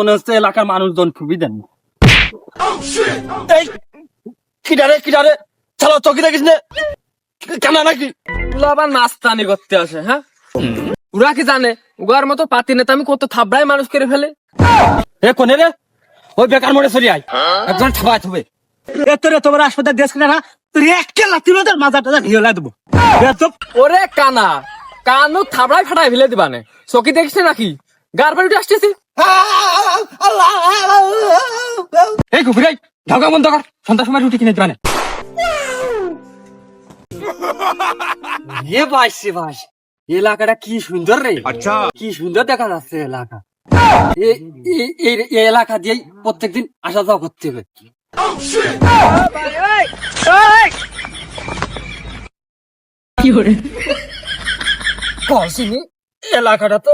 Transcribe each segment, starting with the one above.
মনে হচ্ছে এলাকার মানুষজন খুবই দেন। এই কিডারে কিডারে চালো চকি দেখিস নে? কেন নাকি? আবার নাস্তানি করতে আসে হ্যাঁ? ওরা কি জানে? উগার মতো পাতি নেতা আমি কত থাবড়াই মানুষ করে ফেলে। এ কোনে রে? ওই বেকার মোড়ে সরি আয়। একজন থবে। এ তোরে তোমার হাসপাতাল দেশ কিনা না? তুই একটা লাতি মাথা টাথা ভিওলা দেবো। চুপ ওরে কানা কানু থাবড়াই ফাটাই ফেলে দিবানে। চকি দেখিস নাকি? গার বাড়িতে আসতেছি। এই কুকুরাই ঢাকা বন্ধ কর সন্ধ্যার সময় রুটি কিনে দিবানে এলাকাটা কি সুন্দর রে আচ্ছা কি সুন্দর দেখা যাচ্ছে এলাকা এলাকা দিয়েই প্রত্যেকদিন আসা যাওয়া করতে হবে এলাকাটা তো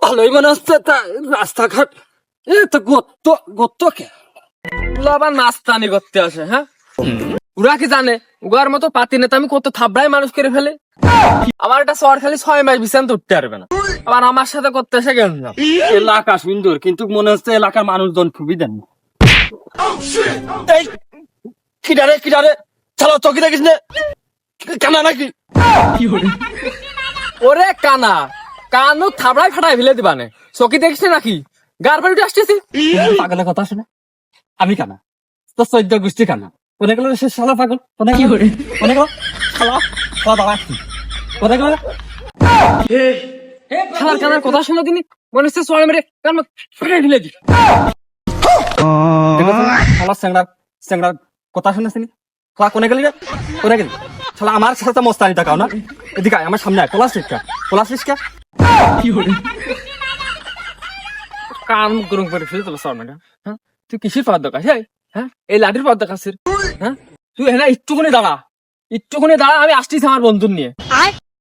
ভালোই মনে হচ্ছে তা রাস্তাঘাট এ তো গত্ত গত্ত কে আবার নাস্তানি করতে আসে হ্যাঁ? ওরা কি জানে? উগার মতো পাতি নেতা আমি কত থাবড়াই মানুষ করে ফেলে। আমার একটা শহর খালি ছয় মাস বিছান উঠতে পারবে না। আবার আমার সাথে করতে এসে গেল না এলাকা সুন্দর কিন্তু মনে হচ্ছে এলাকার মানুষজন খুবই দেন এই কিডারে কিডারে চালো চকি দেখিস নে? কেন নাকি? ওরে কানা কানু থাবড়াই ফাটাই ফেলে দিবানে। চকি দেখিস নাকি? আসতেছি। পাগলের কথা শুনে আমি কানা। তো চৈদ্য গোষ্ঠী কানা। সে শালা পাগল। শালা শালা দাঁড়া কানার কথা শুনে দিনি মনে হচ্ছে সোয়াল মেরে কান ফাটাই ফেলে দি শালা স্যাংড়ার স্যাংড়ার কথা শুনেছিনি শালা কোনে গেলি রে? কোনে গেলি? শালা আমার সাথে মস্তানি টাকাও না। এদিকে আমার সামনে আয়। পলাশ রিক্কা পলাশ রিক্কা কান মুখ গরম করে ফেলে তোর সোয়াল মেরে হ্যাঁ তুই কিসের পাওয়ার দরকার হ্যাঁ হ্যাঁ এই লাঠির পাওয়ার দরকার আছে? হ্যাঁ তুই হ্যাঁ একটুখানি দাঁড়া একটুখানি দাঁড়া আমি আসছিস আমার বন্ধুর নিয়ে।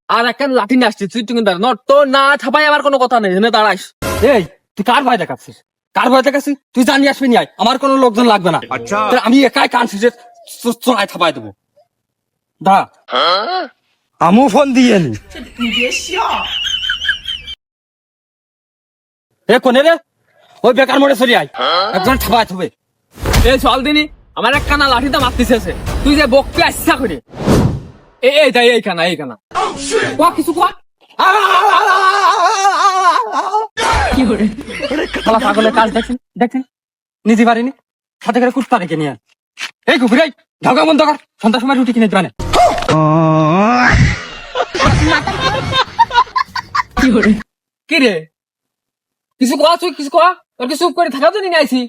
আর একটা লাঠি নিয়ে আসছিস তুই একটুখানি দাঁড়া নট তোর না ছাপাই আমার কোনো কথা নেই এখানে দাঁড়াইস এই তুই কার ভয় দেখাচ্ছিস কার ভয় দেখাচ্ছিস তুই জানি আসবি নি আয় আমার কোনো লোকজন লাগবে না। আচ্ছা। আমি একাই কান শিখে চড়াই থাপাই দেবো। দা। আমু ফোন দিয়ে নি। এ কোনে রে ওই বেকার মোড়ে সরি আয়। একজন থাপাই থবে। এই চল দিনি আমার এক কানা লাঠিটা মারতেছে আছে। তুই যে বককে আসছা করে এই এই তাই এই কানা এই কানা কোয়া কিছু কোয়া শালা পাগলের কাজ দেখছেন? দেখছেন? নিজে পারিনি। সাথে করে কুত্তা রেখে নিয়ে। এই কুকুরাই ঢাকা বন্ধ কর। সন্ধ্যার সময় রুটি কিনে দিবানে কি রে? কিছু কোয়া তুই কিছু কোয়া তোর কিছু করে থাকা তো নিয়ে আইছি?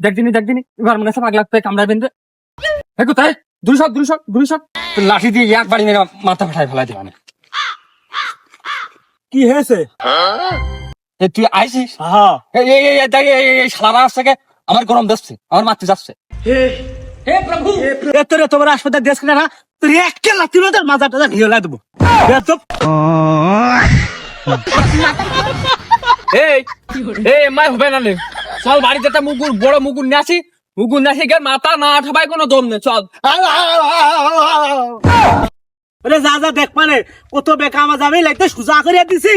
দেখ দিনি দেখ দিনি এবার মনে হচ্ছে পাগলা পেয়ে কামড়াবেন রে হ্যাঁ কোথায়? দুই শট দুই শট দুই শট লাঠি দিয়ে এক বাড়ি মেরে মাথা ফাটাই ফেলাই দিবানে কি হয়েছে? এ তুই আইছিস? হ্যাঁ এই এই দেখ এই এই- এই শালারা আসছে কে? আমার গরম দিচ্ছে আমার মারতে যাচ্ছে। হে। প্রভু! এ তোরে তোমার হাসপাতাল দেশ কিনা না তুই একটা লাঠি তোর মাথা টাথা ভিওলা দেবো। চুপ এই এই মাই হবে না নে। চল বাড়িতে একটা মুগুর বড় মুগুর নিয়ে আসি। মুগুর নিয়ে আসি মাথা না ঠাপাই কোনো দম নেই। চল। ওরে যা যা দেখ মানে কত বেকা আমার যাবে লাগতে সুজা করে দিছি।